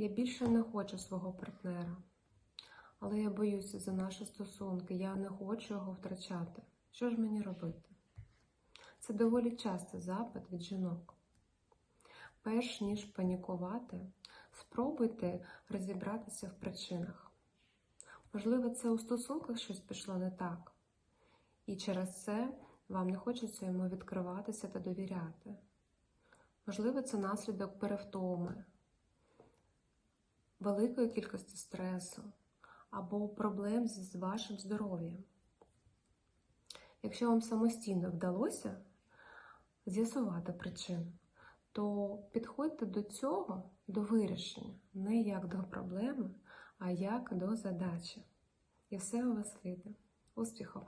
Я більше не хочу свого партнера, але я боюся за наші стосунки, я не хочу його втрачати. Що ж мені робити? Це доволі частий запит від жінок. Перш ніж панікувати, спробуйте розібратися в причинах. Можливо, це у стосунках щось пішло не так, і через це вам не хочеться йому відкриватися та довіряти. Можливо, це наслідок перевтоми, великої кількості стресу або проблем з вашим здоров'ям. Якщо вам самостійно вдалося з'ясувати причину, то підходьте до цього, до вирішення, не як до проблеми, а як до задачі. І все у вас вийде. Успіху!